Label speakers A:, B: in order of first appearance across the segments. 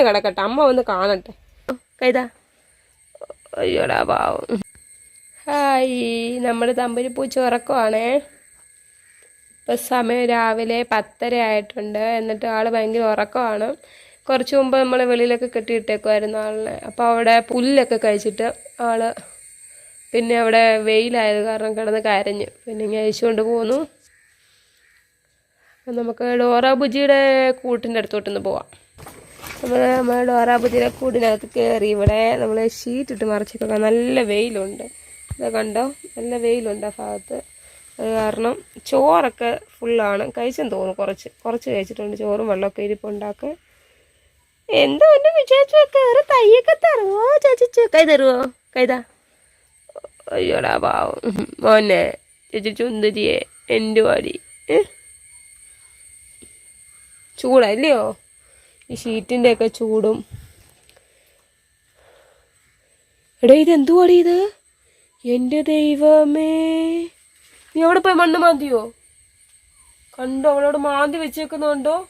A: ഇങ്ങനെ കിടക്കട്ടെ. അമ്മ വന്ന് കാണട്ടെ. കൈതാ. അയ്യോടാ പാവം. ഹായ്. നമ്മുടെ തമ്പുരി പൂച്ച ഉറക്കമാണേ. ഇപ്പം സമയം രാവിലെ പത്തര ആയിട്ടുണ്ട്. എന്നിട്ട് ആൾ ഭയങ്കര ഉറക്കമാണ്. കുറച്ച് മുമ്പ് നമ്മൾ വെളിയിലൊക്കെ കെട്ടിയിട്ടേക്കുമായിരുന്നു ആളിനെ. അപ്പോൾ അവിടെ പുല്ലൊക്കെ കഴിച്ചിട്ട് ആൾ പിന്നെ അവിടെ വെയിലായത് കാരണം കിടന്ന് കരഞ്ഞു. പിന്നെ ഇങ്ങനെ അഴിച്ചുകൊണ്ട് പോന്നു. നമുക്ക് ഡോറ ബുജിയുടെ കൂട്ടിന്റെ അടുത്തോട്ടൊന്ന് പോവാം. നമ്മൾ നമ്മൾ ഡോറ ബുജിയുടെ കൂടിനകത്ത് കയറി ഇവിടെ നമ്മൾ ഷീറ്റ് ഇട്ട് മറച്ചിട്ടൊക്കെ നല്ല വെയിലുണ്ട്. ഇത് കണ്ടോ? നല്ല വെയിലുണ്ട് ആ ഭാഗത്ത്. അത് കാരണം ചോറൊക്കെ ഫുള്ളാണ്. കഴിച്ചെന്ന് തോന്നുന്നു കുറച്ച്. കുറച്ച് കഴിച്ചിട്ടുണ്ട്. ചോറും വെള്ളമൊക്കെ ഇരിപ്പുണ്ടാക്കുക എന്തോ എന്റെ വിചാരിച്ചു കയറി തയ്യൊക്കെ തരുമോ ചേച്ചി കൈ തരുമോ കൈതാ അയ്യോടാ പാവം. മോനെ ചേച്ചി ചുന്ദരിയെ എന്റെ വാടി. ചൂടല്ലയോ ഈ ഷീറ്റിന്റെ ഒക്കെ ചൂടും. എടാ ഇത് ഇത്? എന്റെ ദൈവമേ. നീ അവിടെ പോയി മണ്ണ് മാന്തിയോ? കണ്ടോ അവളോട് മാന്തി വെച്ചേക്കുന്നുണ്ടോ?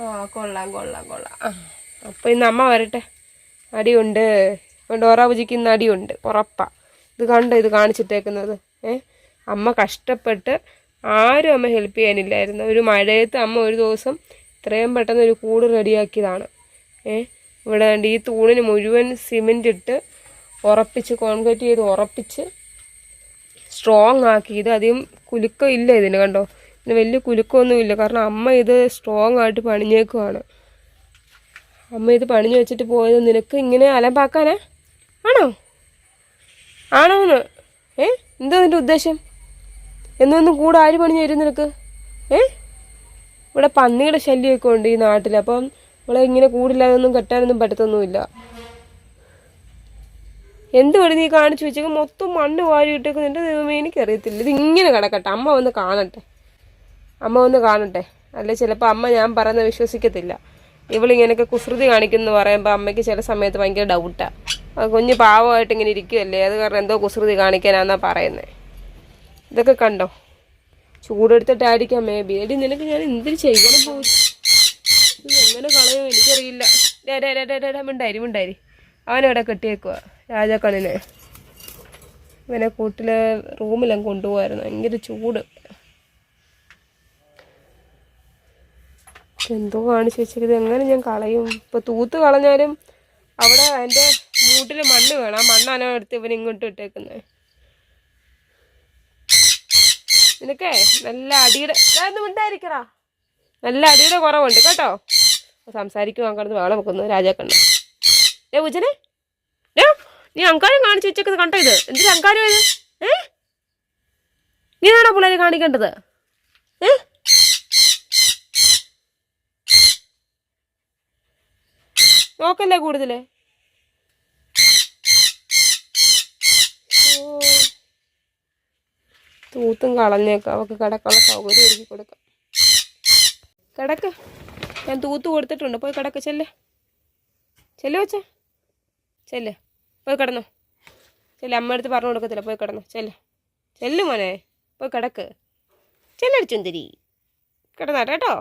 A: ആ കൊള്ളാം കൊള്ളാം കൊള്ളാം. അപ്പോൾ ഇന്ന് അമ്മ വരട്ടെ. അടിയുണ്ട്. ഡോറാബുജിക്ക് ഇന്ന് അടിയുണ്ട്. ഉറപ്പാ. ഇത് കണ്ടോ ഇത് കാണിച്ചിട്ടേക്കുന്നത്? ഏ? അമ്മ കഷ്ടപ്പെട്ട് ആരും അമ്മ ഹെൽപ്പ് ചെയ്യാനില്ലായിരുന്നു. ഒരു മഴയത്ത് അമ്മ ഒരു ദിവസം ഇത്രയും പെട്ടെന്ന് ഒരു കൂട് റെഡിയാക്കിയതാണ്. ഏ ഇവിടെ ഈ തൂണിന് മുഴുവൻ സിമെന്റ് ഇട്ട് ഉറപ്പിച്ച് കോൺക്രീറ്റ് ചെയ്ത് ഉറപ്പിച്ച് സ്ട്രോങ് ആക്കി. ഇത് അധികം കുലുക്കം ഇല്ല ഇതിന് കണ്ടോ? ഇതിന് വലിയ കുലുക്കമൊന്നും ഇല്ല. കാരണം അമ്മ ഇത് സ്ട്രോങ് ആയിട്ട് പണിഞ്ഞേക്കുവാണ്. അമ്മ ഇത് പണിഞ്ഞു വെച്ചിട്ട് പോയത് നിനക്ക് ഇങ്ങനെ അലമ്പാക്കാനാ ആണോ ആണോ? എന്ന് ഏ എന്താ നിന്റെ ഉദ്ദേശം? എന്നൊന്നും കൂടെ ആര് പണിഞ്ഞു തരും നിനക്ക്? ഏ? ഇവിടെ പന്നിയുടെ ശല്യമൊക്കെ ഉണ്ട് ഈ നാട്ടിൽ. അപ്പം ഇവിടെ ഇങ്ങനെ കൂടില്ലാതൊന്നും കെട്ടാനൊന്നും പറ്റത്തൊന്നുമില്ല. എന്ത് പണി നീ കാണിച്ചു വെച്ചാൽ മൊത്തം മണ്ണ് വാരി ഇട്ടേക്ക് എന്റെ ദൈവമേ എനിക്കറിയത്തില്ല. ഇത് ഇങ്ങനെ കിടക്കട്ടെ. അമ്മ വന്ന് കാണട്ടെ. അമ്മ വന്ന് കാണട്ടെ. അല്ലെ ചിലപ്പോൾ അമ്മ ഞാൻ പറയുന്നത് വിശ്വസിക്കത്തില്ല. ഇവളിങ്ങനെയൊക്കെ കുസൃതി കാണിക്കുന്നു പറയുമ്പോൾ അമ്മയ്ക്ക് ചില സമയത്ത് ഭയങ്കര ഡൗട്ടാണ് കുഞ്ഞ് പാവമായിട്ട് ഇങ്ങനെ ഇരിക്കുകയല്ലേ അത് കാരണം എന്തോ കുസൃതി കാണിക്കാനാന്നാ പറയുന്നത് ഇതൊക്കെ കണ്ടോ? ചൂടെടുത്തിട്ടായിരിക്കാം മേ ബി എടി നിനക്ക് ഞാൻ എന്തിനു ചെയ്യണം? പോയി ഇത് എങ്ങനെ കളയോ? എനിക്കറിയില്ല. മിണ്ടായിരി മിണ്ടായിരി. അവനവിടെ കെട്ടിയേക്കുക രാജാക്കണിനെ. ഇവനെ കൂട്ടിൽ റൂമിലും കൊണ്ടുപോകായിരുന്നു ഭയങ്കര ചൂട്. എന്തോ കാണിച്ചു വെച്ചത് എങ്ങനെ ഞാൻ കളയും? ഇപ്പൊ തൂത്ത് കളഞ്ഞാലും അവിടെ എന്റെ മൂട്ടിൽ മണ്ണ് വേണം. ആ മണ്ണാണ് എടുത്ത് ഇവൻ ഇങ്ങോട്ട് ഇട്ടേക്കുന്നത് നിനക്കേ നല്ല അടിയുടെ ഒന്നും ഉണ്ടായിരിക്കടാ നല്ല അടിയുടെ കുറവുണ്ട് കേട്ടോ. സംസാരിക്കുവാൻ കിടന്ന് വേളം വെക്കുന്നു രാജാക്കണ്ട് ഏ ഉജനെ ഏ നീ അങ്കാരം കാണിച്ചു വെച്ചേക്കുന്നത് കണ്ടോ ഇത്? എന്തിനാ അങ്കാരം ഇത്? ഏ? നീയാണോ പിള്ളേരെ കാണിക്കേണ്ടത്? ഏ? നോക്കല്ലേ കൂടുതൽ? തൂത്തും കളഞ്ഞേക്കാം. അവക്ക് കിടക്കാനുള്ള സൗകര്യം ഒരുക്കി കൊടുക്കാം. കിടക്ക്. ഞാൻ തൂത്ത് കൊടുത്തിട്ടുണ്ട്. പോയി കിടക്ക് ചെല്ലേ. ചെല്ലു വെച്ച ചെല്ല്. പോയി കിടന്നു. ചെല്ല് അമ്മ അടുത്ത് പറഞ്ഞു കൊടുക്കത്തില്ല. പോയി കിടന്നു. ചെല്ല്. ചെല്ലു മോനെ. പോയി കിടക്ക്. ചെല്ലടിച്ചുന്തിരി കിടന്നാട്ടെ കേട്ടോ.